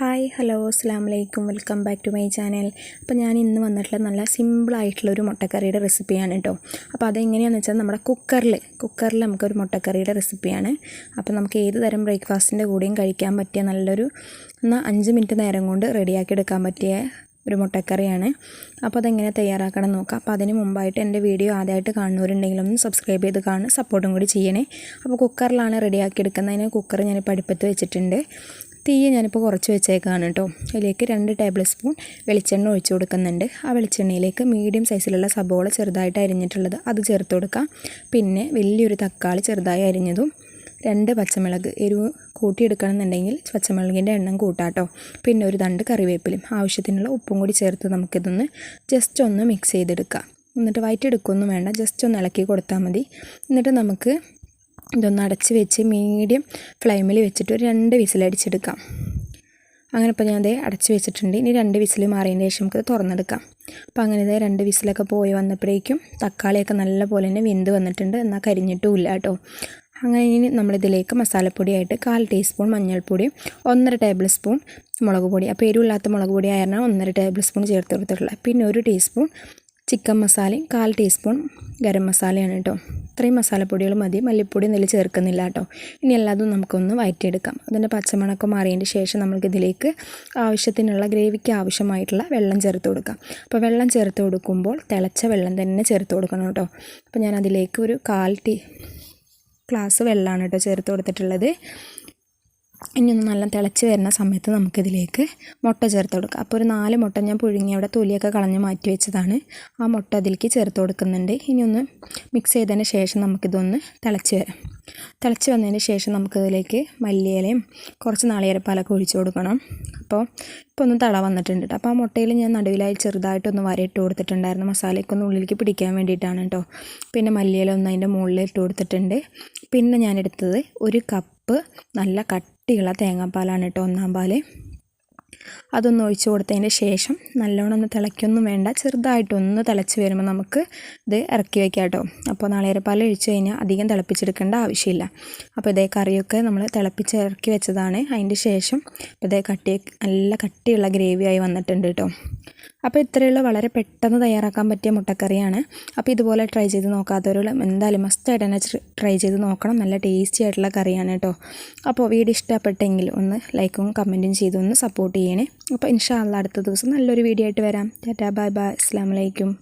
Hi hello അസ്സാം വലൈക്കും welcome back to my channel. അപ്പോൾ ഞാൻ ഇന്ന് വന്നിട്ടുള്ള നല്ല സിമ്പിളായിട്ടുള്ള ഒരു മുട്ടക്കറിയുടെ റെസിപ്പിയാണ് കേട്ടോ അപ്പോൾ അതെങ്ങനെയാണെന്ന് വെച്ചാൽ നമ്മുടെ കുക്കറിൽ കുക്കറിൽ നമുക്കൊരു മുട്ടക്കറിയുടെ റെസിപ്പിയാണ്. അപ്പോൾ നമുക്ക് ഏത് തരം ബ്രേക്ക്ഫാസ്റ്റിന്റെ കൂടെയും കഴിക്കാൻ പറ്റിയ നല്ലൊരു എന്നാൽ അഞ്ച് മിനിറ്റ് നേരം കൊണ്ട് റെഡിയാക്കി എടുക്കാൻ പറ്റിയ ഒരു മുട്ടക്കറിയാണ്. അപ്പോൾ അതെങ്ങനെ തയ്യാറാക്കണം നോക്കാം. അപ്പോൾ അതിന് മുമ്പായിട്ട് എന്റെ വീഡിയോ ആദ്യമായിട്ട് കാണുന്നവരുണ്ടെങ്കിൽ ഒന്ന് സബ്സ്ക്രൈബ് ചെയ്ത് കാണും. സപ്പോർട്ടും കൂടി ചെയ്യണേ. അപ്പോൾ കുക്കറിലാണ് റെഡിയാക്കി എടുക്കുന്നതിന് കുക്കർ ഞാൻ അടുപ്പത്ത് വെച്ചിട്ടുണ്ട്. തീ ഞാനിപ്പോൾ കുറച്ച് വെച്ചേക്കാണ് കേട്ടോ അതിലേക്ക് രണ്ട് ടേബിൾ സ്പൂൺ വെളിച്ചെണ്ണ ഒഴിച്ചു കൊടുക്കുന്നുണ്ട്. ആ വെളിച്ചെണ്ണയിലേക്ക് മീഡിയം സൈസിലുള്ള സബോള ചെറുതായിട്ട് അരിഞ്ഞിട്ടുള്ളത് അത് ചേർത്ത് കൊടുക്കാം. പിന്നെ വലിയൊരു തക്കാളി ചെറുതായി അരിഞ്ഞതും രണ്ട് പച്ചമുളക് എരിവ് കൂട്ടിയെടുക്കണമെന്നുണ്ടെങ്കിൽ പച്ചമുളകിന്റെ എണ്ണം കൂട്ടാട്ടോ പിന്നെ ഒരു തണ്ട് കറിവേപ്പിലും ആവശ്യത്തിനുള്ള ഉപ്പും കൂടി ചേർത്ത് നമുക്കിതൊന്ന് ജസ്റ്റ് ഒന്ന് മിക്സ് ചെയ്തെടുക്കാം. എന്നിട്ട് വയറ്റെടുക്കൊന്നും വേണ്ട ജസ്റ്റ് ഒന്ന് ഇളക്കി കൊടുത്താൽ മതി. എന്നിട്ട് നമുക്ക് ഇതൊന്ന് അടച്ച് വെച്ച് മീഡിയം ഫ്ലെയിമിൽ വെച്ചിട്ട് ഒരു രണ്ട് വിസിലടിച്ചെടുക്കാം അങ്ങനെ ഇപ്പോൾ ഞാനത് അടച്ച് വെച്ചിട്ടുണ്ട്. ഇനി രണ്ട് വിസിൽ മാറിയതിന് ശേഷം നമുക്ക് തുറന്നെടുക്കാം. അപ്പോൾ അങ്ങനെ ഇതേ രണ്ട് വിസിലൊക്കെ പോയി വന്നപ്പോഴേക്കും തക്കാളിയൊക്കെ നല്ല പോലെ തന്നെ വെന്ത് വന്നിട്ടുണ്ട്. എന്നാൽ കരിഞ്ഞിട്ടും ഇല്ല കേട്ടോ. അങ്ങനെ ഇനി നമ്മളിതിലേക്ക് മസാലപ്പൊടിയായിട്ട് കാൽ ടീസ്പൂൺ മഞ്ഞൾപ്പൊടി ഒന്നര ടേബിൾ സ്പൂൺ മുളക് പൊടി. അപ്പോൾ എരിവില്ലാത്ത മുളക് പൊടി ആയിരുന്നാൽ ഒന്നര ടേബിൾ സ്പൂൺ ചേർത്ത് കൊടുത്തിട്ടുള്ളത്. പിന്നെ ഒരു ടീസ്പൂൺ ചിക്കൻ മസാലയും കാൽ ടീസ്പൂൺ ഗരം മസാലയാണ് കേട്ടോ. ഇത്രയും മസാലപ്പൊടികൾ മതി. മല്ലിപ്പൊടി ഇതിൽ ചേർക്കുന്നില്ല കേട്ടോ. ഇനി എല്ലാതും നമുക്കൊന്ന് വയറ്റിയെടുക്കാം. അതിന്റെ പച്ചമണക്കം മാറിയതിന്റെ ശേഷം നമുക്കിതിലേക്ക് ആവശ്യത്തിനുള്ള ഗ്രേവിക്ക് ആവശ്യമായിട്ടുള്ള വെള്ളം ചേർത്ത് കൊടുക്കാം. അപ്പോൾ വെള്ളം ചേർത്ത് കൊടുക്കുമ്പോൾ തിളച്ച വെള്ളം തന്നെ ചേർത്ത് കൊടുക്കണം കേട്ടോ. അപ്പോൾ ഞാൻ അതിലേക്ക് ഒരു കാൽ ടീ ഗ്ലാസ് വെള്ളമാണ് കേട്ടോ ചേർത്ത് കൊടുത്തിട്ടുള്ളത്. ഇനി ഒന്ന് നല്ല തിളച്ച് വരുന്ന സമയത്ത് നമുക്കിതിലേക്ക് മുട്ട ചേർത്ത് കൊടുക്കാം. അപ്പോൾ ഒരു നാല് മുട്ട ഞാൻ പുഴുങ്ങി അവിടെ തൊലിയൊക്കെ കളഞ്ഞ് മാറ്റി വെച്ചതാണ്. ആ മുട്ട അതിലേക്ക് ചേർത്ത് കൊടുക്കുന്നുണ്ട്. ഇനി ഒന്ന് മിക്സ് ചെയ്തതിന് ശേഷം നമുക്കിതൊന്ന് തിളച്ച് വരാം. തിളച്ച് വന്നതിന് ശേഷം നമുക്കിതിലേക്ക് മല്ലിയിലയും കുറച്ച് നാളികേരപ്പാലൊക്കെ ഒഴിച്ചു കൊടുക്കണം. അപ്പോൾ ഇപ്പോൾ ഒന്ന് തള വന്നിട്ടുണ്ട് അപ്പോൾ ആ മുട്ടയിൽ ഞാൻ നടുവിലായി ചെറുതായിട്ടൊന്ന് വരയിട്ട് കൊടുത്തിട്ടുണ്ടായിരുന്നു. മസാലയൊക്കെ ഒന്ന് ഉള്ളിലേക്ക് പിടിക്കാൻ വേണ്ടിയിട്ടാണ് കേട്ടോ പിന്നെ മല്ലിയില ഒന്ന് അതിന്റെ മുകളിൽ ഇട്ട് കൊടുത്തിട്ടുണ്ട്. പിന്നെ ഞാനെടുത്തത് ഒരു കപ്പ് നല്ല കട്ട് കട്ടിയുള്ള തേങ്ങാപ്പാലാണ് കേട്ടോ ഒന്നാം പാൽ അതൊന്ന് ഒഴിച്ചു കൊടുത്തതിന് ശേഷം നല്ലോണം ഒന്ന് തിളയ്ക്കൊന്നും വേണ്ട ചെറുതായിട്ടൊന്ന് തിളച്ച് വരുമ്പോൾ നമുക്ക് ഇത് ഇറക്കി വയ്ക്കാം കേട്ടോ. അപ്പോൾ നാളേരപ്പാൽ ഒഴിച്ചു കഴിഞ്ഞാൽ അധികം തിളപ്പിച്ചെടുക്കേണ്ട ആവശ്യമില്ല. അപ്പോൾ ഇതേ കറിയൊക്കെ നമ്മൾ തിളപ്പിച്ച് ഇറക്കി വെച്ചതാണ്. അതിന്റെ ശേഷം ഇതേ കട്ടി നല്ല കട്ടിയുള്ള ഗ്രേവിയായി വന്നിട്ടുണ്ട് കേട്ടോ. അപ്പോൾ ഇത്രയുള്ള വളരെ പെട്ടെന്ന് തയ്യാറാക്കാൻ പറ്റിയ മുട്ടക്കറിയാണ്. അപ്പോൾ ഇതുപോലെ ട്രൈ ചെയ്ത് നോക്കാത്തവരും എന്തായാലും മസ്റ്റായിട്ട് തന്നെ ട്രൈ ചെയ്ത് നോക്കണം. നല്ല ടേസ്റ്റി ആയിട്ടുള്ള കറിയാണ് കേട്ടോ അപ്പോൾ വീഡിയോ ഇഷ്ടപ്പെട്ടെങ്കിൽ ഒന്ന് ലൈക്കും കമന്റും ചെയ്ത് ഒന്ന് സപ്പോർട്ട് ചെയ്യണേ. അപ്പോൾ ഇൻഷാല്ല അടുത്ത ദിവസം നല്ലൊരു വീഡിയോ ആയിട്ട് വരാം. ടാറ്റാ ബൈ ബൈ അസ്സാം വലൈക്കും